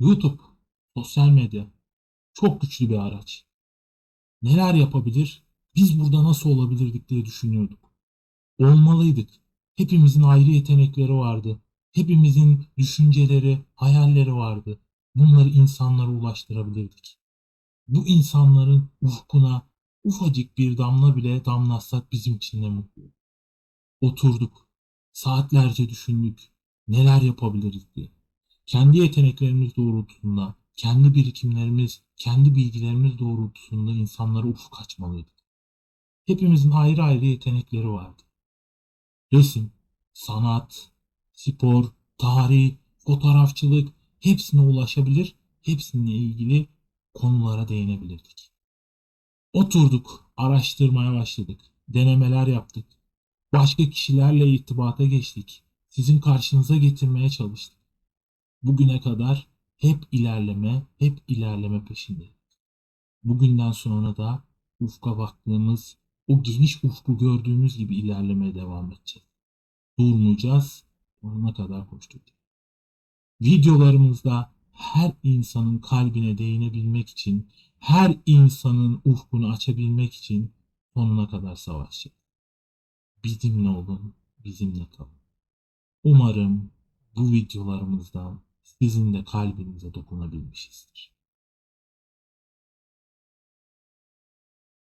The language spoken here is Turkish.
YouTube, sosyal medya çok güçlü bir araç. Neler yapabilir? Biz burada nasıl olabilirdik diye düşünüyorduk. Olmalıydık. Hepimizin ayrı yetenekleri vardı. Hepimizin düşünceleri, hayalleri vardı. Bunları insanlara ulaştırabilirdik. Bu insanların ufkuna ufacık bir damla bile damlatsak bizim için ne mutlu. Oturduk. Saatlerce düşündük. Neler yapabiliriz diye. Kendi yeteneklerimiz doğrultusunda, kendi birikimlerimiz, kendi bilgilerimiz doğrultusunda insanlara ufuk açmalıydık. Hepimizin ayrı ayrı yetenekleri vardı. Resim, sanat, spor, tarih, fotoğrafçılık hepsine ulaşabilir, hepsine ilgili konulara değinebilirdik. Oturduk, araştırmaya başladık, denemeler yaptık. Başka kişilerle irtibata geçtik. Sizin karşınıza getirmeye çalıştık. Bugüne kadar hep ilerleme, hep ilerleme peşinde. Bugünden sonra da ufka baktığımız, o geniş ufku gördüğümüz gibi ilerlemeye devam edeceğiz. Durmayacağız, sonuna kadar koşturacağız. Videolarımızda her insanın kalbine değinebilmek için, her insanın ufkunu açabilmek için sonuna kadar savaşacağız. Bizimle olun, bizimle kalın. Umarım bu videolarımızdan sizin de kalbinize dokunabilmişizdir.